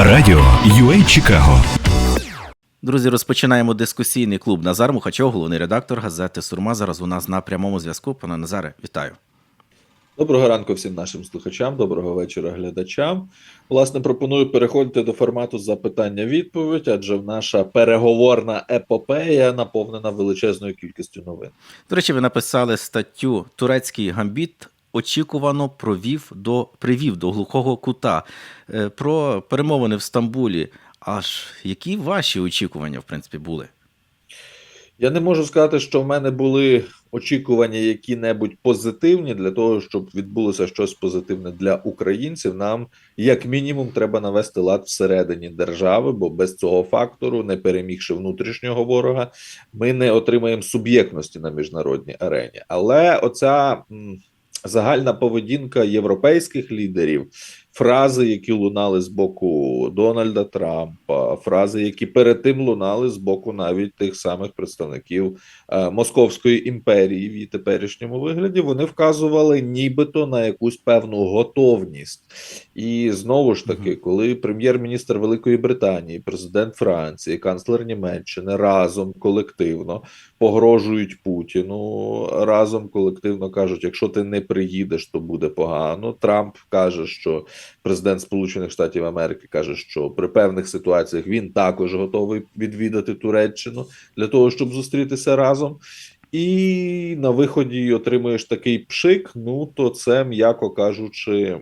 Радіо UA Чикаго. Друзі, розпочинаємо дискусійний клуб. Назар Мухачов, головний редактор газети Сурма. Зараз у нас на прямому зв'язку. Пане Назаре, вітаю. Доброго ранку всім нашим слухачам, доброго вечора глядачам. Власне, пропоную переходити до формату запитання-відповідь, адже наша переговорна епопея наповнена величезною кількістю новин. До речі, ви написали статтю Турецький гамбіт. Очікувано провів до привів до глухого кута Е, про перемовини в Стамбулі. Аж які ваші очікування, в принципі, були? Я не можу сказати, що в мене були очікування які-небудь позитивні для того, щоб відбулося щось позитивне для українців. Нам, як мінімум, треба навести лад всередині держави, бо без цього фактору, не перемігши внутрішнього ворога, ми не отримаємо суб'єктності на міжнародній арені. Але оця загальна поведінка європейських лідерів. Фрази, які лунали з боку Дональда Трампа, фрази, які перед тим лунали з боку навіть тих самих представників е, Московської імперії в її теперішньому вигляді, вони вказували нібито на якусь певну готовність. І знову ж таки, коли прем'єр-міністр Великої Британії, президент Франції, канцлер Німеччини разом колективно погрожують Путіну, разом колективно кажуть: якщо ти не приїдеш, то буде погано. Трамп каже, що президент Сполучених Штатів Америки каже, що при певних ситуаціях він також готовий відвідати Туреччину для того, щоб зустрітися разом. І на виході отримуєш такий пшик. Ну то це, м'яко кажучи,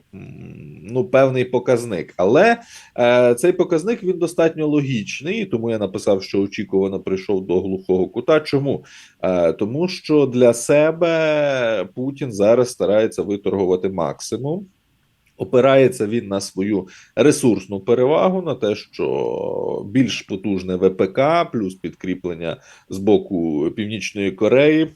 ну певний показник. Але е, цей показник він достатньо логічний, тому я написав, що очікувано прийшов до глухого кута. Чому? Е, тому що для себе Путін зараз старається виторгувати максимум. Опирається він на свою ресурсну перевагу, на те, що більш потужне ВПК, плюс підкріплення з боку Північної Кореї,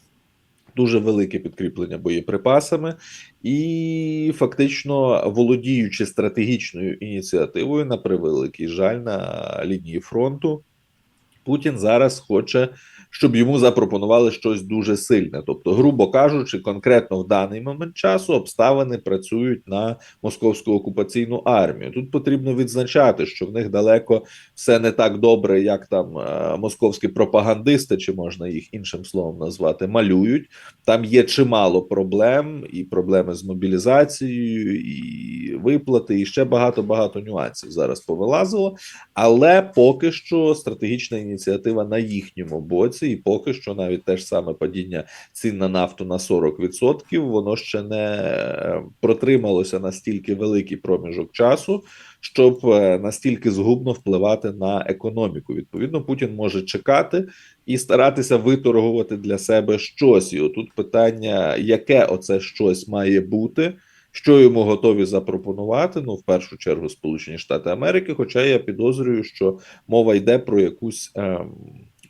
дуже велике підкріплення боєприпасами, і фактично володіючи стратегічною ініціативою, на превеликий жаль, на лінії фронту, Путін зараз хоче, щоб йому запропонували щось дуже сильне. Тобто, грубо кажучи, конкретно в даний момент часу обставини працюють на московську окупаційну армію. Тут потрібно відзначати, що в них далеко все не так добре, як там е, московські пропагандисти, чи можна їх іншим словом назвати, малюють. Там є чимало проблем, і проблеми з мобілізацією, і виплати, і ще багато багато нюансів зараз повилазило. Але поки що стратегічна ініціатива на їхньому боці, і поки що навіть те ж саме падіння цін на нафту на 40%, воно ще не е, протрималося настільки великий проміжок часу, щоб е, настільки згубно впливати на економіку. Відповідно, Путін може чекати і старатися виторгувати для себе щось. І отут питання, яке оце щось має бути. Що йому готові запропонувати? Ну, в першу чергу, Сполучені Штати Америки. Хоча я підозрюю, що мова йде про якусь ем,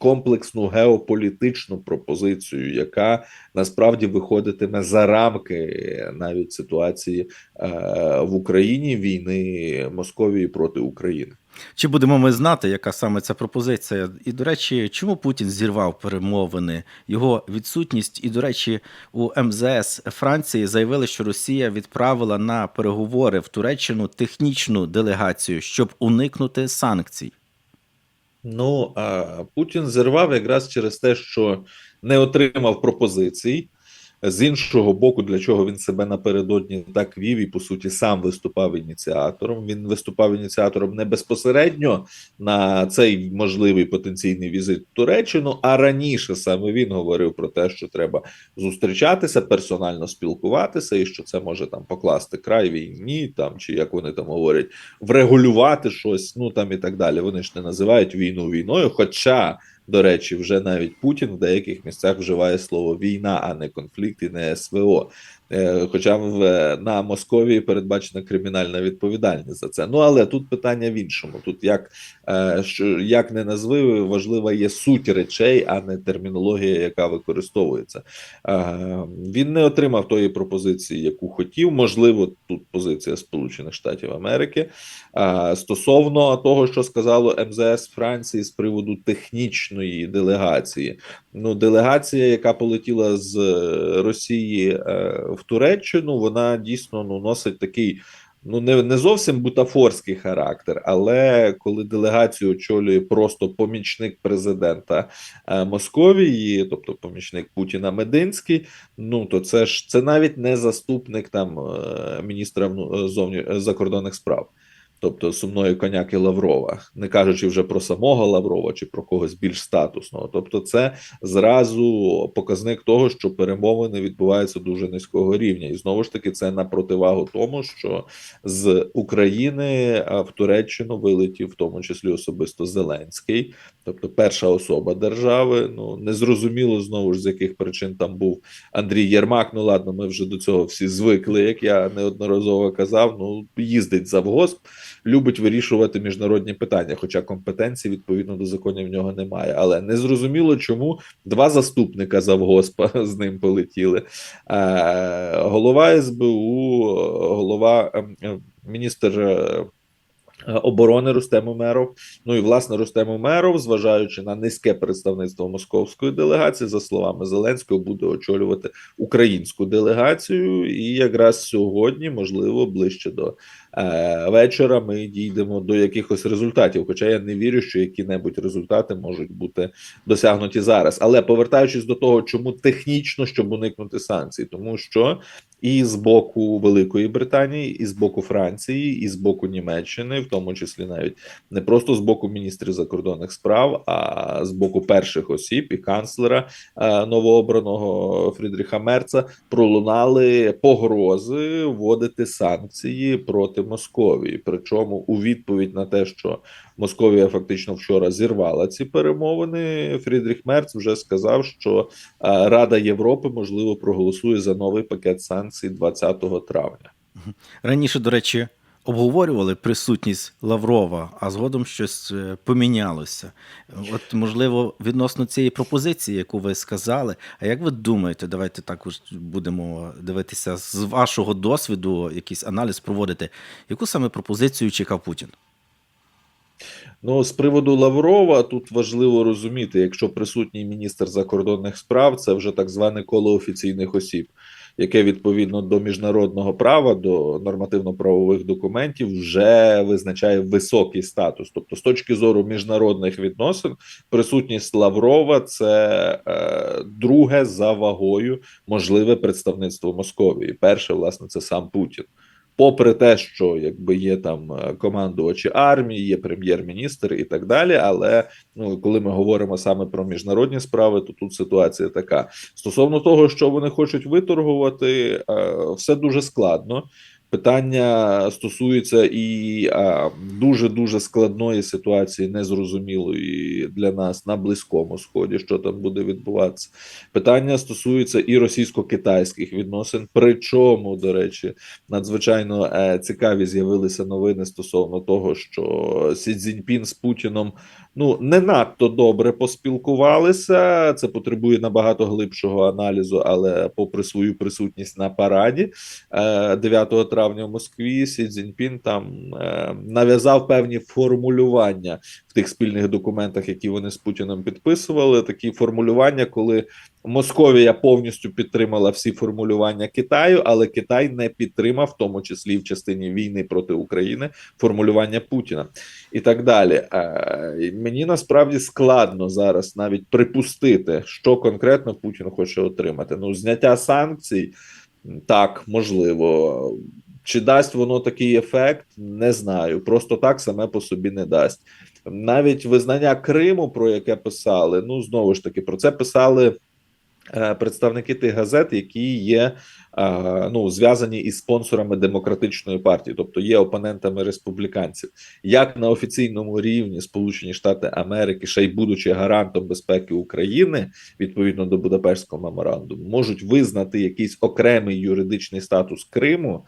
комплексну геополітичну пропозицію, яка насправді виходитиме за рамки навіть ситуації е, в Україні війни Московії проти України. Чи будемо ми знати, яка саме ця пропозиція? І, до речі, чому Путін зірвав перемовини? Його відсутність, і, до речі, у МЗС Франції заявили, що Росія відправила на переговори в Туреччину технічну делегацію, щоб уникнути санкцій. Ну а Путін зірвав якраз через те, що не отримав пропозицій. З іншого боку, для чого він себе напередодні так вів і по суті сам виступав ініціатором. Він виступав ініціатором не безпосередньо на цей можливий потенційний візит в Туреччину, а раніше саме він говорив про те, що треба зустрічатися, персонально спілкуватися, і що це може там покласти край війні, там чи як вони там говорять, врегулювати щось, ну там і так далі. Вони ж не називають війну війною, хоча. До речі, вже навіть Путін в деяких місцях вживає слово війна, а не конфлікт і не СВО. Е, Хоча в на Московії передбачена кримінальна відповідальність за це. Ну але тут питання в іншому. Тут як е, як не назви, важлива є суть речей, а не термінологія, яка використовується. Е, Він не отримав тої пропозиції, яку хотів. Можливо, тут позиція Сполучених Штатів Америки. Е, Стосовно того, що сказало МЗС Франції з приводу технічної делегації. Ну, делегація, яка полетіла з Росії е, в Туреччину, вона дійсно ну носить такий ну не, не зовсім бутафорський характер, але коли делегацію очолює просто помічник президента е, Московії, тобто помічник Путіна Мединський, ну то це ж це навіть не заступник там е, міністра зовні закордонних справ. Тобто сумної коняки Лаврова, не кажучи вже про самого Лаврова чи про когось більш статусного. Тобто, це зразу показник того, що перемовини відбуваються дуже низького рівня, і знову ж таки це на противагу тому, що з України в Туреччину вилетів, в тому числі особисто Зеленський, тобто перша особа держави. Ну незрозуміло знову ж з яких причин там був Андрій Єрмак. Ну ладно, ми вже до цього всі звикли, як я неодноразово казав. Ну їздить завгосп, любить вирішувати міжнародні питання, хоча компетенції відповідно до законів в нього немає. Але незрозуміло, чому два заступника завгоспа з ним полетіли. Е, голова СБУ, голова ем, е, міністр. Е, Оборони Рустем Умеров, ну і власне Рустем Умеров, зважаючи на низьке представництво московської делегації, за словами Зеленського, буде очолювати українську делегацію. І якраз сьогодні, можливо, ближче до е, вечора, ми дійдемо до якихось результатів. Хоча я не вірю, що які-небудь результати можуть бути досягнуті зараз. Але повертаючись до того, чому технічно щоб уникнути санкцій, тому що і з боку Великої Британії, і з боку Франції, і з боку Німеччини, в тому числі навіть не просто з боку міністрів закордонних справ, а з боку перших осіб і канцлера е, новообраного Фрідріха Мерца пролунали погрози вводити санкції проти Московії. Причому у відповідь на те, що Московія фактично вчора зірвала ці перемовини. Фрідріх Мерц вже сказав, що е, Рада Європи можливо проголосує за новий пакет санкцій 20 травня. Раніше, до речі, обговорювали присутність Лаврова, а згодом щось е, помінялося. От, можливо, відносно цієї пропозиції, яку ви сказали. А як ви думаєте, давайте також будемо дивитися з вашого досвіду, якийсь аналіз проводити, яку саме пропозицію чекав Путін? Ну, з приводу Лаврова тут важливо розуміти, якщо присутній міністр закордонних справ, це вже так зване коло офіційних осіб, яке відповідно до міжнародного права, до нормативно-правових документів вже визначає високий статус. Тобто, з точки зору міжнародних відносин, присутність Лаврова це е, друге за вагою можливе представництво Московії. Перше, власне, це сам Путін. Попри те, що якби є там е, командувачі армії, є прем'єр-міністр і так далі. Але ну коли ми говоримо саме про міжнародні справи, то тут ситуація така. Стосовно того, що вони хочуть виторгувати, е, все дуже складно. Питання стосується і дуже дуже складної ситуації, незрозумілої для нас на близькому сході, що там буде відбуватися. Питання стосується і російсько-китайських відносин. Причому, до речі, надзвичайно е, цікаві з'явилися новини стосовно того, що Сі Цзіньпін з Путіном ну не надто добре поспілкувалися. Це потребує набагато глибшого аналізу, але попри свою присутність на параді е, 9 травня в Москві, Сі Цзіньпін там е, нав'язав певні формулювання в тих спільних документах, які вони з Путіним підписували. Такі формулювання, коли Московія повністю підтримала всі формулювання Китаю, але Китай не підтримав, в тому числі в частині війни проти України, формулювання Путіна і так далі. Е, Мені насправді складно зараз навіть припустити, що конкретно Путін хоче отримати. Ну, зняття санкцій так можливо. Чи дасть воно такий ефект, не знаю. Просто так саме по собі не дасть. Навіть визнання Криму, про яке писали, ну знову ж таки, про це писали е, представники тих газет, які є е, ну, зв'язані із спонсорами демократичної партії, тобто є опонентами республіканців. Як на офіційному рівні Сполучені Штати Америки, ще й будучи гарантом безпеки України, відповідно до Будапештського меморандуму, можуть визнати якийсь окремий юридичний статус Криму.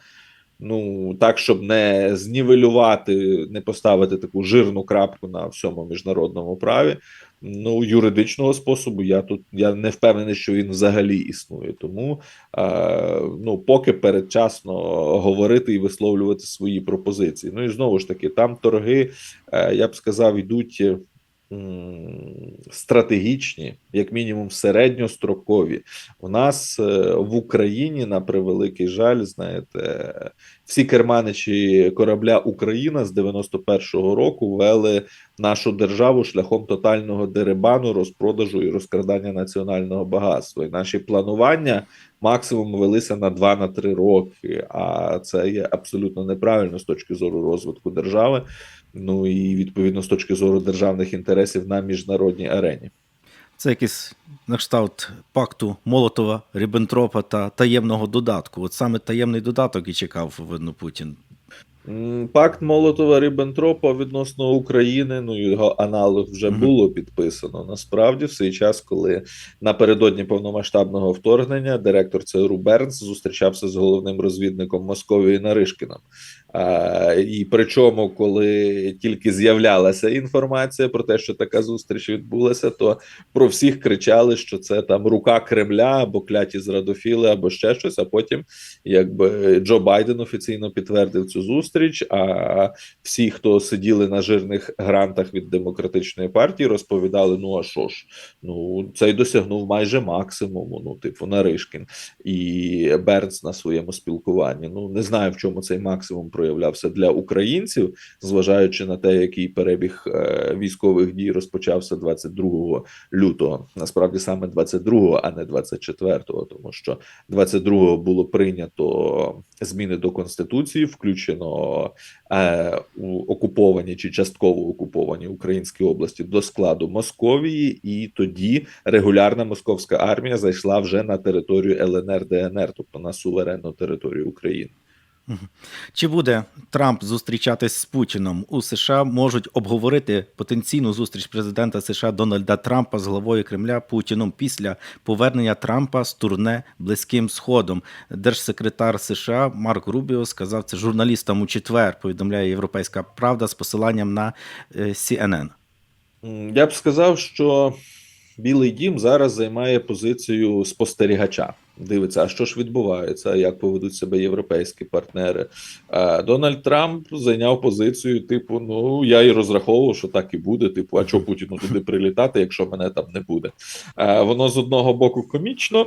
Ну так, щоб не знівелювати, не поставити таку жирну крапку на всьому міжнародному праві. Ну, юридичного способу я тут я не впевнений, що він взагалі існує. Тому е, ну, поки передчасно говорити і висловлювати свої пропозиції. Ну і знову ж таки, там торги, е, я б сказав, йдуть стратегічні, як мінімум, середньострокові. У нас е, в Україні, на превеликий жаль, знаєте, всі керманичі корабля Україна з 91-го року вели нашу державу шляхом тотального дерибану, розпродажу і розкрадання національного багатства. І наші планування максимум велися на 2-3 роки. А це є абсолютно неправильно з точки зору розвитку держави. Ну і відповідно з точки зору державних інтересів на міжнародній арені. Це якийсь на кшталт пакту Молотова, Ріббентропа та таємного додатку. От саме таємний додаток і чекав, видно, Путін. Пакт Молотова Ріббентропа відносно України, ну його аналог вже було підписано. Насправді, в свій час, коли напередодні повномасштабного вторгнення директор ЦРУ Бернс зустрічався з головним розвідником Московії Наришкіном. А, і причому, коли тільки з'являлася інформація про те, що така зустріч відбулася, то про всіх кричали, що це там рука Кремля або кляті зрадофіли, або ще щось. А потім, якби Джо Байден офіційно підтвердив цю зустріч. А всі, хто сиділи на жирних грантах від демократичної партії, розповідали: ну а що ж, ну цей досягнув майже максимуму. Ну, типу, Наришкін і Бернс на своєму спілкуванні. Ну не знаю, в чому цей максимум проявлявся для українців, зважаючи на те, який перебіг е, військових дій розпочався 22 лютого. Насправді саме 22, а не 24, тому що 22 було прийнято зміни до конституції, включено е, окуповані чи частково окуповані українські області до складу Московії, і тоді регулярна московська армія зайшла вже на територію ЛНР ДНР, тобто на суверенну територію України. Чи буде Трамп зустрічатись з Путіном? У США можуть обговорити потенційну зустріч президента США Дональда Трампа з главою Кремля Путіном після повернення Трампа з турне Близьким Сходом. Держсекретар США Марк Рубіо сказав це журналістам у четвер. Повідомляє Європейська Правда з посиланням на е, CNN. Я б сказав, що Білий Дім зараз займає позицію спостерігача. Дивиться, а що ж відбувається, як поведуть себе європейські партнери. Дональд Трамп зайняв позицію, типу: ну я і розраховував, що так і буде. Типу, а чого Путіну туди прилітати, якщо мене там не буде? Воно з одного боку комічно.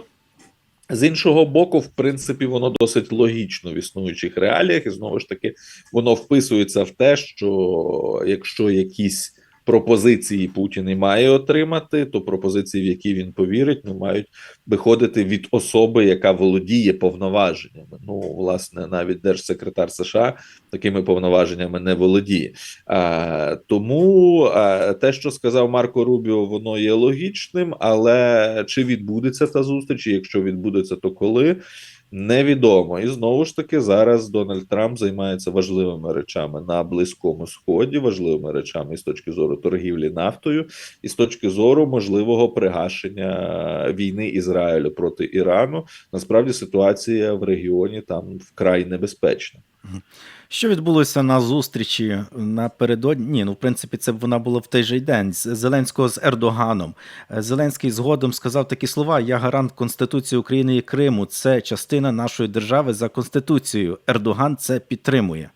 З іншого боку, в принципі, воно досить логічно в існуючих реаліях, і знову ж таки, воно вписується в те, що якщо якісь пропозиції Путін і має отримати, то пропозиції, в які він повірить, ну мають виходити від особи, яка володіє повноваженнями. Ну, власне, навіть держсекретар США такими повноваженнями не володіє. А, тому а, те, що сказав Марко Рубіо, воно є логічним, але чи відбудеться та зустріч? І Якщо відбудеться, то коли? Невідомо, і знову ж таки зараз Дональд Трамп займається важливими речами на близькому сході, важливими речами і з точки зору торгівлі нафтою, і з точки зору можливого пригашення війни Ізраїлю проти Ірану. Насправді ситуація в регіоні там вкрай небезпечна. Що відбулося на зустрічі напередодні? Ні, ну в принципі, це вона була в той же день з Зеленського з Ердоганом. Е, Зеленський згодом сказав такі слова: Я гарант Конституції України і Криму. Це частина нашої держави за конституцією. Ердоган це підтримує.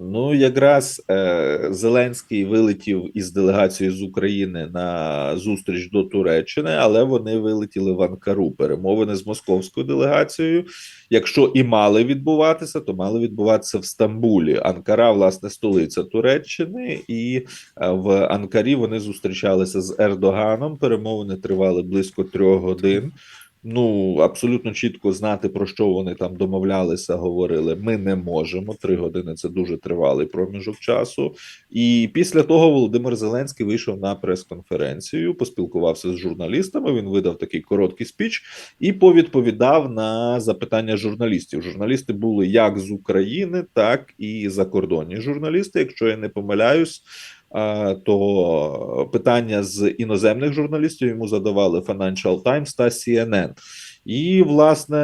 Ну, якраз е, Зеленський вилетів із делегацією з України на зустріч до Туреччини, але вони вилетіли в Анкару. Перемовини з московською делегацією. Якщо і мали відбуватися, то мали відбуватися в Стамбулі. Анкара, власне, столиця Туреччини, і е, в Анкарі вони зустрічалися з Ердоганом. Перемовини тривали близько трьох годин. Ну абсолютно чітко знати про що вони там домовлялися, говорили. Ми не можемо. Три години це дуже тривалий проміжок часу. І після того Володимир Зеленський вийшов на прес-конференцію, поспілкувався з журналістами. Він видав такий короткий спіч і повідповідав на запитання журналістів. Журналісти були як з України, так і закордонні журналісти. Якщо я не помиляюсь. То питання з іноземних журналістів йому задавали Financial Times та CNN. І, власне,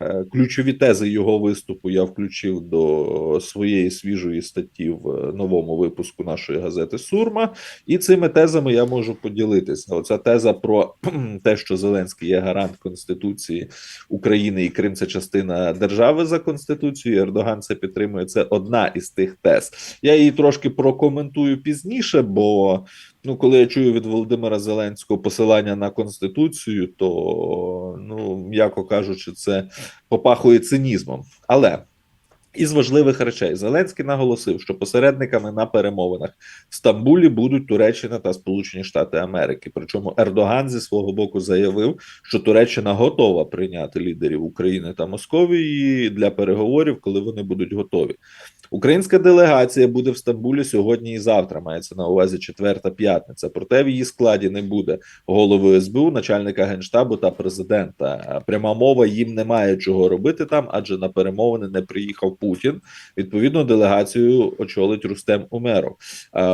е, ключові тези його виступу я включив до своєї свіжої статті в новому випуску нашої газети Сурма. І цими тезами я можу поділитися. Оця теза про те, що Зеленський є гарант Конституції України і Крим це частина держави за Конституцією. Ердоган це підтримує. Це одна із тих тез. Я її трошки прокоментую пізніше, бо ну, коли я чую від Володимира Зеленського посилання на конституцію, то ну м'яко кажучи, це попахує цинізмом. Але Із важливих речей Зеленський наголосив, що посередниками на перемовинах в Стамбулі будуть Туреччина та Сполучені Штати Америки. Причому Ердоган зі свого боку заявив, що Туреччина готова прийняти лідерів України та Московії для переговорів, коли вони будуть готові. Українська делегація буде в Стамбулі сьогодні і завтра. Мається на увазі четверта п'ятниця. Проте в її складі не буде голови СБУ, начальника генштабу та президента. Пряма мова їм немає чого робити там, адже на перемовини не приїхав Путін. Відповідно, делегацію очолить Рустем Умеров.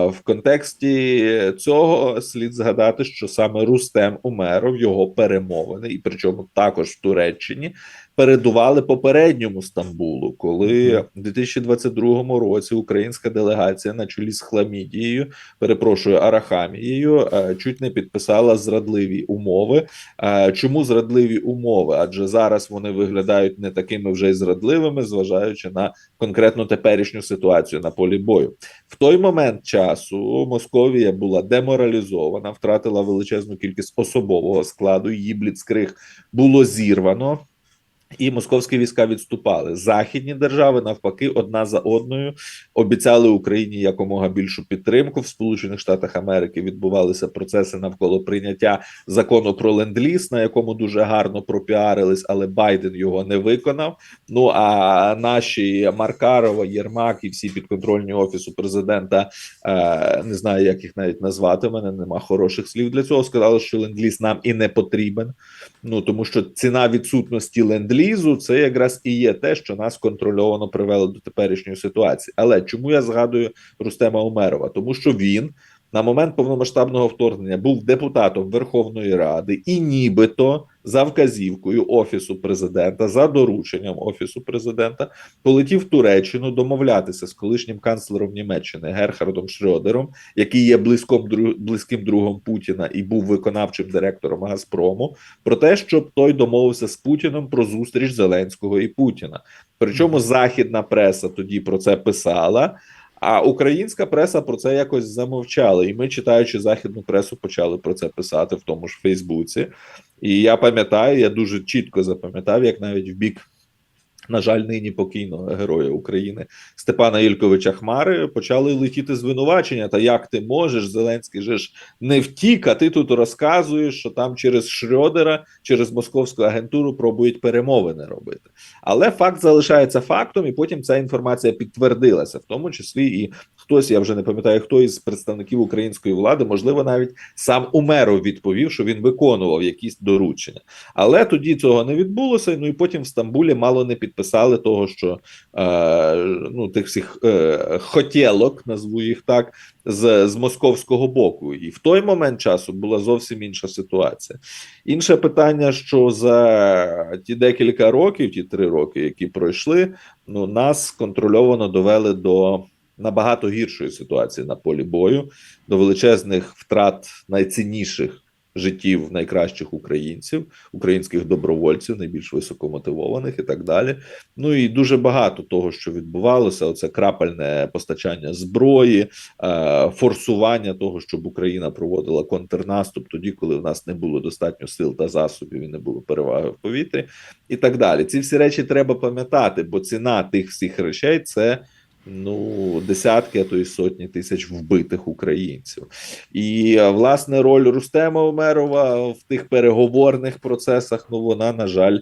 В контексті цього слід згадати, що саме Рустем Умеров його перемовини, і причому також в Туреччині. Передували попередньому Стамбулу, коли в 2022 році українська делегація на чолі з Хламідією, перепрошую, Арахамією, е, чуть не підписала зрадливі умови. Е, Чому зрадливі умови? Адже зараз вони виглядають не такими вже й зрадливими, зважаючи на конкретну теперішню ситуацію на полі бою. В той момент часу Московія була деморалізована, втратила величезну кількість особового складу. Її бліцкриг було зірвано. І московські війська відступали. Західні держави навпаки, одна за одною обіцяли Україні якомога більшу підтримку. В Сполучених Штатах Америки відбувалися процеси навколо прийняття закону про ленд-ліз, на якому дуже гарно пропіарились, але Байден його не виконав. Ну а наші Маркарова, Єрмак і всі підконтрольні офісу президента е, не знаю, як їх навіть назвати. У мене нема хороших слів для цього. Сказали, що ленд-ліз нам і не потрібен. Ну тому що ціна відсутності ленд-лізу це якраз і є те, що нас контрольовано привело до теперішньої ситуації. Але чому я згадую Рустема Умерова? Тому що він на момент повномасштабного вторгнення був депутатом Верховної Ради і нібито за вказівкою офісу президента, за дорученням офісу президента, полетів в Туреччину домовлятися з колишнім канцлером Німеччини Герхардом Шрёдером, який є близьком близьким другом Путіна і був виконавчим директором Газпрому, про те, щоб той домовився з Путіном про зустріч Зеленського і Путіна. Причому західна преса тоді про це писала. А українська преса про це якось замовчала, і ми, читаючи західну пресу, почали про це писати в тому ж Фейсбуці. І я пам'ятаю, я дуже чітко запам'ятав, як навіть в бік, на жаль, нині покійного героя України Степана Ільковича Хмари почали летіти звинувачення. Та як ти можеш? Зеленський же ж не втік, а ти тут розказуєш, що там через Шрьодера, через московську агентуру пробують перемовини робити. Але факт залишається фактом, і потім ця інформація підтвердилася, в тому числі і хтось, я вже не пам'ятаю, хто із представників української влади, можливо, навіть сам Умеров відповів, що він виконував якісь доручення. Але тоді цього не відбулося. Ну і потім в Стамбулі мало не підписали того, що е, ну тих всіх е, хотєлок, назву їх так, з, з московського боку. І в той момент часу була зовсім інша ситуація. Інше питання, що за ті декілька років, ті три роки, які пройшли, ну нас контрольовано довели до набагато гіршої ситуації на полі бою, до величезних втрат найцінніших життів найкращих українців, українських добровольців, найбільш високомотивованих і так далі. Ну і дуже багато того, що відбувалося: оце крапельне постачання зброї, е, форсування того, щоб Україна проводила контрнаступ тоді, коли в нас не було достатньо сил та засобів і не було переваги в повітрі, і так далі. Ці всі речі треба пам'ятати, бо ціна тих всіх речей це. Ну, десятки, а то й сотні тисяч вбитих українців, і е, власне роль Рустема Омерова в тих переговорних процесах. Ну вона на жаль. е,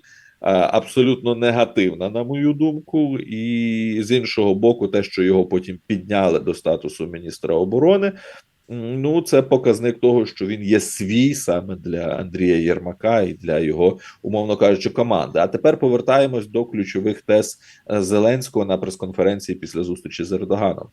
Абсолютно негативна, на мою думку, і з іншого боку, те, що його потім підняли до статусу міністра оборони, ну це показник того, що він є свій саме для Андрія Єрмака і для його, умовно кажучи, команди. А тепер повертаємось до ключових тез е, Зеленського на прес-конференції після зустрічі з Ердоганом.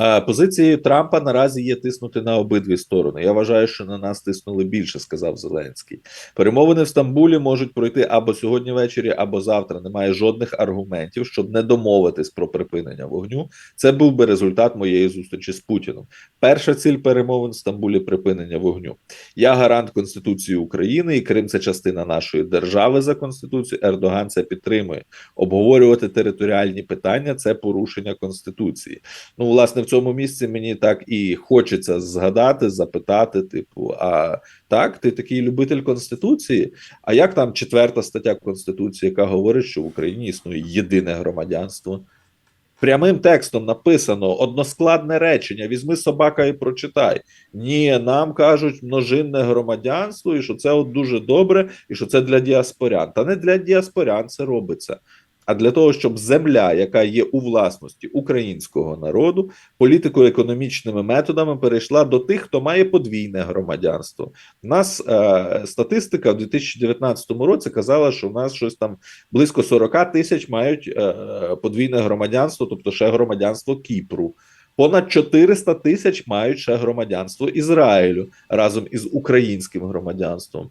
Е, Позицією Трампа наразі є тиснути на обидві сторони. Я вважаю, що на нас тиснули більше, сказав Зеленський. Перемовини в Стамбулі можуть пройти або сьогодні ввечері, або завтра. Немає жодних аргументів, щоб не домовитись про припинення вогню. Це був би результат моєї зустрічі з Путіном. Перша ціль перемовин в Стамбулі припинення вогню. Я гарант Конституції України, і Крим це частина нашої держави за конституцією. Ердоган це підтримує. Обговорювати територіальні питання це порушення конституції. Ну, власне, цьому місці мені так і хочеться згадати, запитати: типу, а так, ти такий любитель конституції? А як там четверта стаття Конституції, яка говорить, що в Україні існує єдине громадянство? Прямим текстом написано односкладне речення: візьми собака і прочитай. Ні, нам кажуть множинне громадянство, і що це от дуже добре, і що це для діаспорян. Та не для діаспорян це робиться. А для того, щоб земля, яка є у власності українського народу, політико-економічними методами перейшла до тих, хто має подвійне громадянство. У нас е, статистика в 2019 році казала, що в нас щось там близько 40 тисяч мають е, подвійне громадянство, тобто ще громадянство Кіпру. Понад 400 тисяч мають ще громадянство Ізраїлю разом із українським громадянством.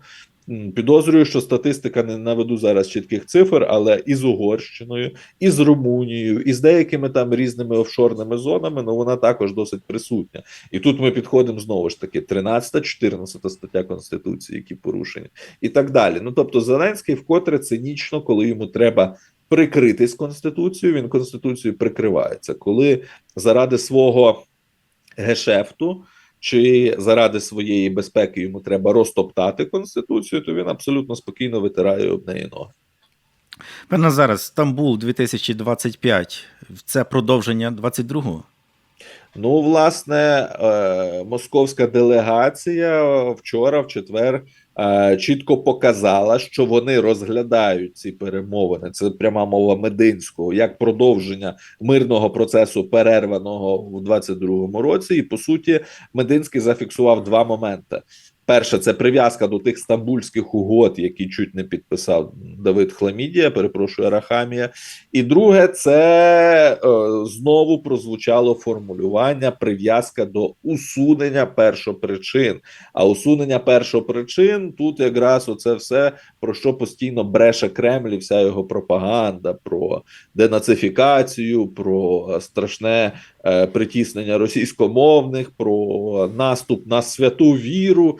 Підозрюю, що статистика не наведу зараз чітких цифр, але і з Угорщиною, і з Румунією, і з деякими там різними офшорними зонами, ну вона також досить присутня. І тут ми підходимо знову ж таки: 13, 14 стаття Конституції, які порушені, і так далі. Ну тобто, Зеленський вкотре цинічно, коли йому треба прикритись Конституцією, він Конституцією прикривається. Коли заради свого гешефту чи заради своєї безпеки йому треба розтоптати конституцію, то він абсолютно спокійно витирає об неї ноги. Пане зараз, Стамбул 2025 це продовження 22-го? Ну, власне, е, московська делегація вчора, в четвер, чітко показала, що вони розглядають ці перемовини. Це пряма мова Мединського як продовження мирного процесу, перерваного у 22-му році. І по суті, Мединський зафіксував два моменти. Перше, це прив'язка до тих стамбульських угод, які чуть не підписав Давид Хламідія, перепрошую Арахамія. І друге, це е, знову прозвучало формулювання прив'язка до усунення першопричин. А усунення першопричин тут якраз оце все про що постійно бреше Кремль і вся його пропаганда про денацифікацію, про страшне е, притіснення російськомовних, про наступ на святу віру,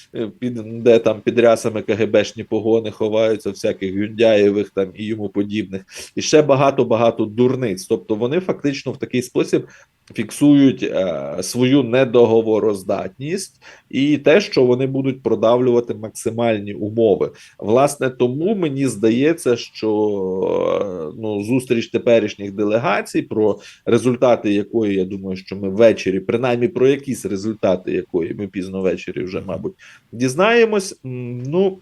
під де там під рясами КГБшні погони ховаються, всяких Гюндяєвих там і йому подібних, і ще багато багато дурниць. Тобто вони фактично в такий спосіб фіксують е, свою недоговороздатність і те, що вони будуть продавлювати максимальні умови. Власне, тому мені здається, що е, ну зустріч теперішніх делегацій, про результати якої я думаю, що ми ввечері, принаймні про якісь результати якої ми пізно ввечері вже, мабуть, дізнаємось. Ну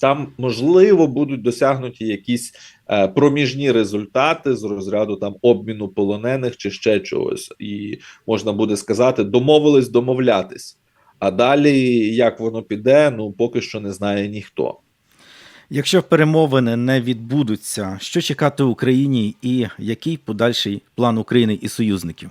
там можливо будуть досягнуті якісь е, проміжні результати з розряду там обміну полонених чи ще чогось, і можна буде сказати, домовились домовлятись. А далі як воно піде, ну поки що не знає ніхто. Якщо перемовини не відбудуться, що чекати Україні і який подальший план України і союзників?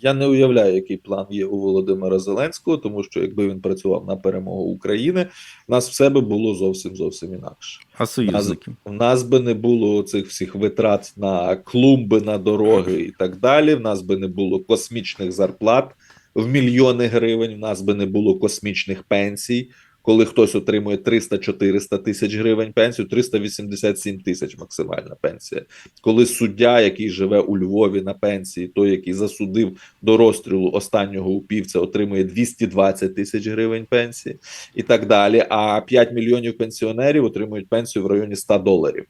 Я не уявляю, який план є у Володимира Зеленського, тому що якби він працював на перемогу України, в нас все би було зовсім зовсім інакше. А союзників? У нас би не було цих всіх витрат на клумби, на дороги і так далі. В нас би не було космічних зарплат в мільйони гривень. В нас би не було космічних пенсій. Коли хтось отримує 300-400 тисяч гривень пенсію, 387 тисяч максимальна пенсія. Коли суддя, який живе у Львові на пенсії, той, який засудив до розстрілу останнього упівця, отримує 220 тисяч гривень пенсії і так далі. А 5 мільйонів пенсіонерів отримують пенсію в районі 100 доларів.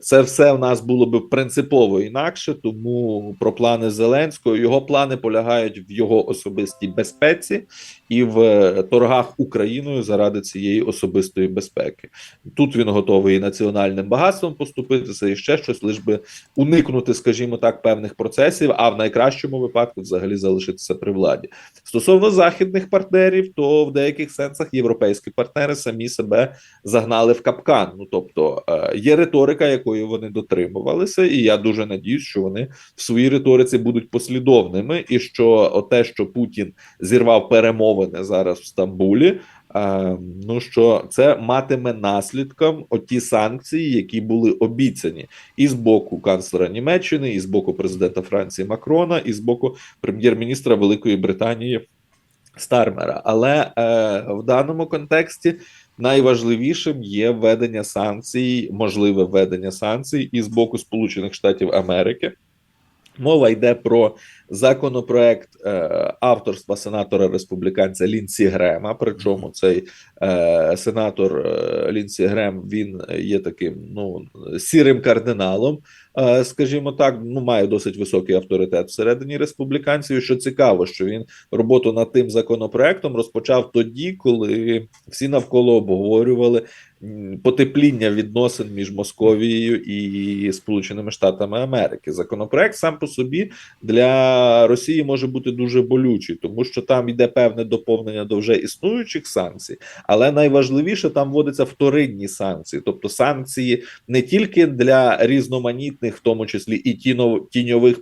Це все в нас було би принципово інакше, тому про плани Зеленського його плани полягають в його особистій безпеці і в е, торгах Україною заради цієї особистої безпеки. Тут він готовий і національним багатством поступитися, і ще щось, лиш би уникнути, скажімо так, певних процесів, а в найкращому випадку взагалі залишитися при владі. Стосовно західних партнерів, то в деяких сенсах європейські партнери самі себе загнали в капкан. Ну тобто е, є риторика, якої вони дотримувалися, і я дуже надіюсь, що вони в своїй риториці будуть послідовними, і що те, що Путін зірвав перемовини зараз в Стамбулі. е, Ну що це матиме наслідком оті санкції, які були обіцяні і з боку канцлера Німеччини, і з боку президента Франції Макрона, і з боку прем'єр-міністра Великої Британії Стармера. Але е, в даному контексті найважливішим є введення санкцій, можливе введення санкцій і з боку Сполучених Штатів Америки. Мова йде про законопроект е, авторства сенатора республіканця Лінсі Грема. Причому цей е, сенатор е, Лінсі Грем він є таким ну сірим кардиналом, скажімо так, ну має досить високий авторитет всередині республіканців. Що цікаво, що він роботу над тим законопроектом розпочав тоді, коли всі навколо обговорювали потепління відносин між Московією і Сполученими Штатами Америки. Законопроект сам по собі для Росії може бути дуже болючий, тому що там йде певне доповнення до вже існуючих санкцій, але найважливіше там вводяться вторинні санкції, тобто санкції не тільки для різноманітних, в тому числі і тіньових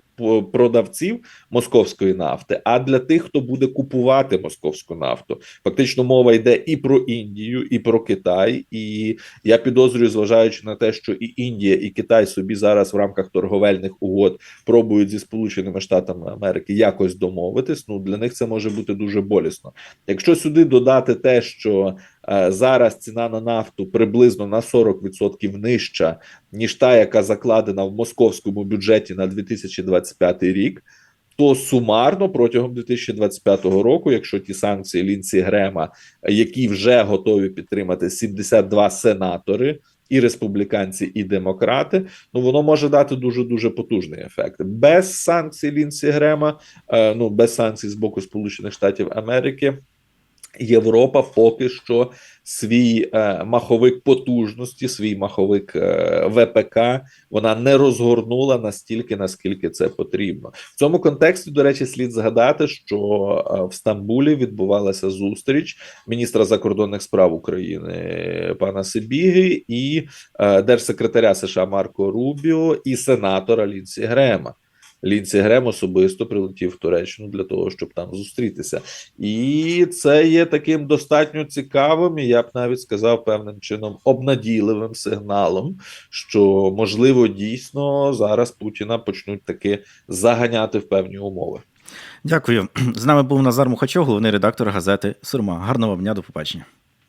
продавців московської нафти, а для тих, хто буде купувати московську нафту. Фактично мова йде і про Індію, і про Китай. І я підозрюю, зважаючи на те, що і Індія, і Китай собі зараз в рамках торговельних угод пробують зі Сполученими Штатами Америки якось домовитись. Ну для них це може бути дуже болісно. Якщо сюди додати те, що е, зараз ціна на нафту приблизно на 40% нижча, ніж та, яка закладена в московському бюджеті на 2025 рік. То сумарно протягом 2025 року, якщо ті санкції Лінсі Грема, які вже готові підтримати 72 сенатори, і республіканці, і демократи, ну воно може дати дуже дуже потужний ефект. Без санкцій Лінсі Грема, е, ну без санкцій з боку Сполучених Штатів Америки. Європа поки що свій е, маховик потужності, свій маховик е, ВПК вона не розгорнула настільки, наскільки це потрібно. В цьому контексті, до речі, слід згадати, що е, в Стамбулі відбувалася зустріч міністра закордонних справ України пана Сибіги і е, держсекретаря США Марко Рубіо і сенатора Лінсі Грема. Лінсі Грем особисто прилетів в Туреччину для того, щоб там зустрітися, і це є таким достатньо цікавим, і я б навіть сказав певним чином обнадійливим сигналом, що можливо дійсно зараз Путіна почнуть таки заганяти в певні умови. Дякую. З нами був Назар Мухачов, головний редактор газети Сурма. Гарного вам дня, до побачення.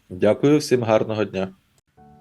Дякую всім гарного дня.